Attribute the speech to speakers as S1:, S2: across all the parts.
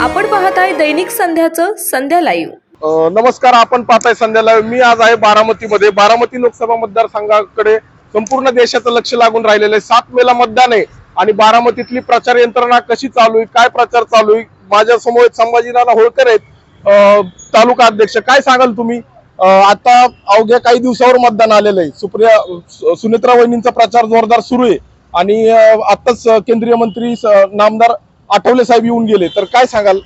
S1: आपण पाहत आहे दैनिक संध्याचं संध्या लाईव्ह
S2: नमस्कार आपण पाहताय संध्याला मी आज आहे बारामतीमध्ये. बारामती लोकसभा मतदारसंघाकडे संपूर्ण देशाचं लक्ष लागून राहिलेलं आहे. सात मेला मतदान आहे. आणि बारामतीतली प्रचार यंत्रणा कशी चालू आहे? काय प्रचार चालू आहे? माझ्यासमोर संभाजीराव होळकर आहेत. तालुका अध्यक्ष. काय सांगाल तुम्ही? आता अवघ्या काही दिवसावर मतदान आलेलं आहे. सुप्रिया सु- सुनेत्रा वहिनींचा प्रचार जोरदार सुरू आहे. आणि आत्ताच आताच केंद्रीय मंत्री स- नामदार आठवले साहेब येऊन गेले तर काय सांगाल?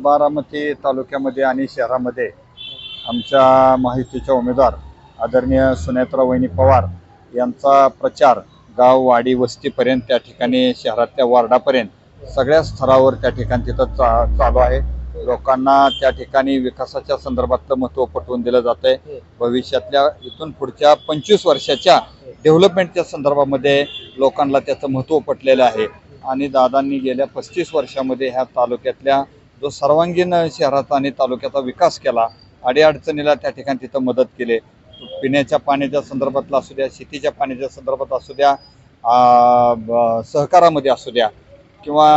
S3: बारामती तालुक्यामध्ये आणि शहरामध्ये आमच्या माहितीच्या उमेदवार आदरणीय सुनेत्रा वहिनी पवार यांचा प्रचार गाव वाडी वस्तीपर्यंत त्या ठिकाणी शहरातल्या वार्डापर्यंत सगळ्या स्तरावर त्या ठिकाणी तिथं चा चालू आहे. लोकांना त्या ठिकाणी विकासाच्या संदर्भातलं महत्त्व पटवून दिलं जात आहे भविष्यातल्या इथून पुढच्या पंचवीस वर्षाच्या डेव्हलपमेंटच्या संदर्भामध्ये लोकांना त्याचं महत्त्व पटलेलं आहे. आणि दादांनी गेल्या पस्तीस वर्षामध्ये ह्या तालुक्यातल्या जो सर्वांगीण शहराचा आणि तालुक्याचा विकास केला अडीअडचणीला त्या ठिकाणी तिथं मदत केली. पिण्याच्या पाण्याच्या संदर्भातला असू द्या शेतीच्या पाण्याच्या संदर्भात असू द्या ब- सहकारामध्ये असू द्या किंवा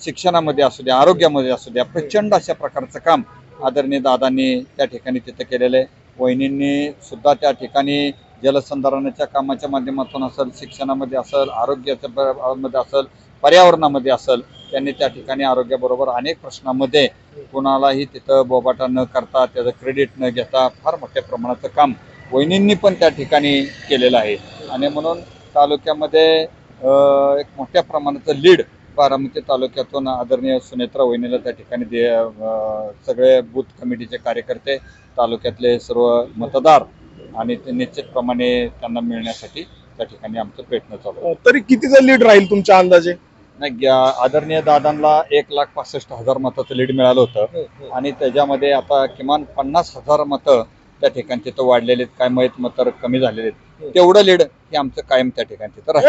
S3: शिक्षणामध्ये असू द्या आरोग्यामध्ये असू द्या प्रचंड अशा प्रकारचं काम आदरणीय दादांनी त्या ठिकाणी तिथं केलेलं आहे. वहिनींनी सुद्धा त्या ठिकाणी जलसंधारणाच्या कामाच्या माध्यमातून असेल शिक्षणामध्ये असेल आरोग्याच्या मध्ये असेल पर्यावरणामध्ये असेल त्यांनी त्या ठिकाणी आरोग्याबरोबर अनेक प्रश्नामध्ये कुणालाही तिथं बोबाटा न करता त्याचं क्रेडिट न घेता फार मोठ्या प्रमाणाचं काम वहिनींनी पण त्या ठिकाणी केलेलं आहे आणि म्हणून तालुक्यामध्ये एक मोठ्या प्रमाणाचं लीड बारामती तालुक्यातून आदरणीय सुनेत्रा वहिनीला त्या ठिकाणी दे सगळे बूथ कमिटीचे कार्यकर्ते तालुक्यातले सर्व मतदार आणि ते निश्चितप्रमाणे त्यांना मिळण्यासाठी त्या ठिकाणी आमचं प्रयत्न चालू आहे.
S2: तरी कितीचा लीड राहील तुमच्या अंदाजे
S3: नाही आदरणीय दादांना एक लाख पासष्ट हजार मताचं लीड मिळालं होतं. आणि त्याच्यामध्ये आता किमान पन्नास हजार मतं त्या ठिकाणी तिथं वाढलेले आहेत. काय माहीत मतं कमी झालेले आहेत. तेवढं लीड हे आमचं कायम त्या ठिकाणी तिथं राहील.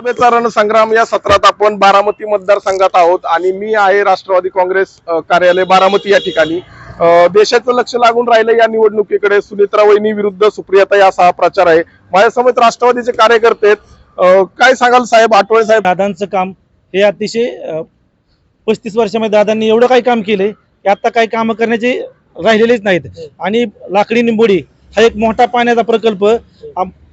S2: सभेचा रणसंग्राम या सत्रात आपण बारामती मतदारसंघात आहोत. आणि मी आहे राष्ट्रवादी काँग्रेस कार्यालय बारामती या ठिकाणी. देशाचं लक्ष लागून राहिलं या निवडणुकीकडे. सुनित्रा वहिनी विरुद्ध सुप्रियाताई असा हा प्रचार आहे. माझ्यासमोर राष्ट्रवादीचे कार्यकर्ते आहेत. काय सांगाल साहेब आठवळे साहेब?
S4: दादांचं काम हे अतिशय पस्तीस वर्षामध्ये दादांनी एवढं काही काम केलंय की आता काही कामं करण्याचे राहिलेलेच नाहीत. आणि लाकडी निंबोडी हा एक मोठा पाण्याचा प्रकल्प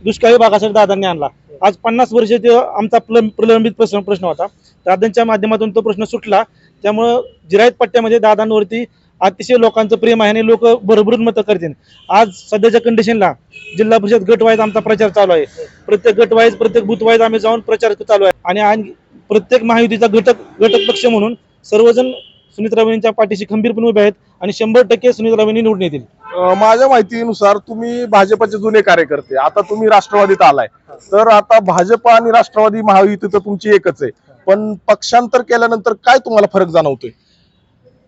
S4: दुष्काळी भागासाठी दादांनी आणला. आज पन्नास वर्ष ते आमचा प्रलंबित प्रश्न प्रश्न होता. दादांच्या माध्यमातून तो प्रश्न सुटला. त्यामुळं जिरायत पट्ट्यामध्ये दादांवरती अतिशय लोकांचं प्रेम आहे आणि लोक भरभरून मतं करतील. आज सध्याच्या कंडिशनला जिल्हा परिषद गटवाईज आमचा प्रचार चालू आहे. प्रत्येक गटवाईज प्रत्येक बुथवाईज आम्ही जाऊन प्रचार चालू आहे. आणि प्रत्येक महायुतीचा घटक घटक पक्ष म्हणून सर्वजण सुनीत्राबाईंच्या पाठीशी खंबीरपणे उभे आहेत आणि शंभर टक्के सुनीत्राबाईंनी निवडून येतील.
S2: माझ्या माहितीनुसार तुम्ही भाजपचे जुने कार्यकर्ते आता तुम्ही राष्ट्रवादीत आलाय. तर आता भाजप आणि राष्ट्रवादी महायुती तर तुमची एकच आहे. पण पक्षांतर केल्यानंतर काय तुम्हाला फरक जाणवतोय?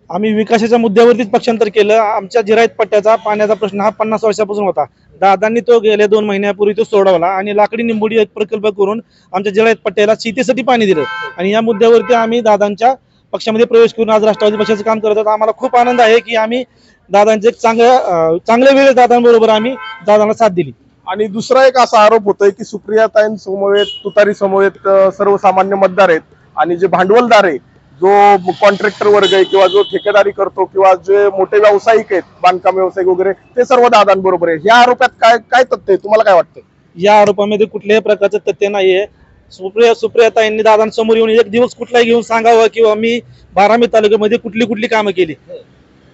S4: आम्ही विकासाच्या मुद्द्यावरतीच पक्षांतर केलं. आमच्या जिरायत पट्ट्याचा पाण्याचा प्रश्न हा पन्नास वर्षापासून होता. दादांनी तो गेल्या दोन महिन्यापूर्वी तो सोडवला आणि लाकडी निंबोडी एक प्रकल्प करून आमच्या जिरायत पट्ट्याला शेतीसाठी पाणी दिलं. आणि या मुद्द्यावरती आम्ही दादांच्या पक्षामध्ये प्रवेश करून आज राष्ट्रवादी पक्षाचं काम करत आहोत. आम्हाला खूप आनंद आहे की आम्ही दादांचे एक चांगल्या चांगल्या वेळेस दादांबरोबर आम्ही दादांना साथ दिली.
S2: आणि दुसरा एक असा आरोप होतोय की सुप्रियाताईं समवेत तुतारी समवेत सर्वसामान्य मतदार आहेत. आणि जे भांडवलदार आहे जो कॉन्ट्रॅक्टर वर्ग आहे किंवा जो ठेकेदारी करतो किंवा जे मोठे व्यावसायिक आहेत बांधकाम व्यावसायिक वगैरे ते सर्व दादांबरोबर आहे. या आरोपात काय काय तथ्य आहे? तुम्हाला काय वाटतं
S4: या आरोपामध्ये कुठल्याही प्रकारचं तथ्य नाहीये. सुप्रिया सुप्रियाता यांनी दादांसमोर येऊन एक दिवस कुठलाही घेऊन सांगावं किंवा मी बारामी तालुक्यामध्ये कुठली कुठली कामं केली.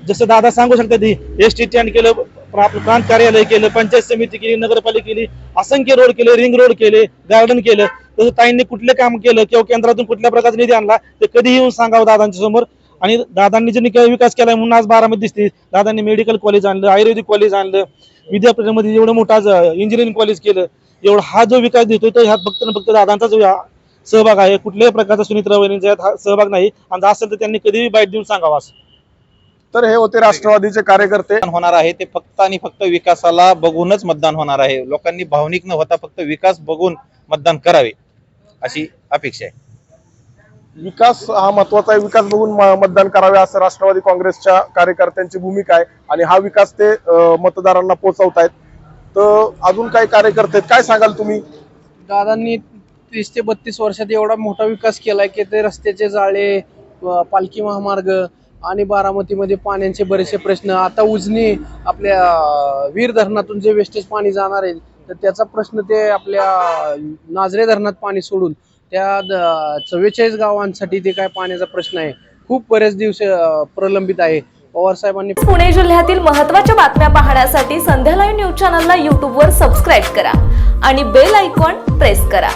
S4: जसं दादा सांगू शकतात एस टी स्टँड केलं आपलं प्रांत कार्यालय केलं पंचायत समिती केली नगरपालिका केली असंख्य रोड केले रिंग रोड केले गार्डन केलं. तसं ताईंनी कुठलं काम केलं किंवा केंद्रातून कुठल्या प्रकारचा निधी आणला ते कधीही येऊन सांगावं दादांच्या समोर. आणि दादांनी ज्यांनी विकास केलाय म्हणून आज बारामध्ये दिसते. दादांनी मेडिकल कॉलेज आणलं आयुर्वेदिक कॉलेज आणलं विद्यापीठामध्ये एवढं मोठा इंजिनिअरिंग कॉलेज केलं एवढा हा जो विकास देतोय तो ह्यात फक्त फक्त दादांचाच सहभाग आहे. कुठल्याही प्रकारचा सुनीत्रा वहिनींचा हा सहभाग नाही. आणि असेल तर त्यांनी कधीही बाईट देऊन सांगावा असं.
S2: तर हे होते राष्ट्रवादीचे कार्यकर्ते.
S5: होणार आहे ते फक्त आणि फक्त विकासाला बघूनच मतदान होणार आहे. लोकांनी भावनिक न होता फक्त विकास बघून मतदान करावे अशी अपेक्षा आहे.
S2: विकास हा महत्त्वाचा आहे. विकास बघून मतदान करावे असं राष्ट्रवादी काँग्रेसच्या कार्यकर्त्यांची भूमिका आहे. आणि हा विकास ते मतदारांना पोहोचवतायत तर अजून काही कार्यकर्ते आहेत? काय सांगाल तुम्ही?
S6: दादांनी तीस ते बत्तीस वर्षात एवढा मोठा विकास केलाय की ते रस्त्याचे जाळे पालखी महामार्ग आणि बारामतीमध्ये पाण्याचे बरेचसे प्रश्न. आता उजनी आपल्या वीर धरणातून जे वेस्टेज पाणी जाणार आहे तर त्याचा प्रश्न ते आपल्या नाजरे धरणात पाणी सोडून त्या चव्वेचाळीस गावांसाठी ते काय पाण्याचा प्रश्न आहे. खूप बरेच दिवस प्रलंबित आहे. पवार साहेबांनी
S1: पुणे जिल्ह्यातील महत्त्वाच्या बातम्या पाहण्यासाठी संध्या लाईव्ह न्यूज चॅनलला यूट्यूबवर सबस्क्राईब करा आणि बेल आयकॉन प्रेस करा.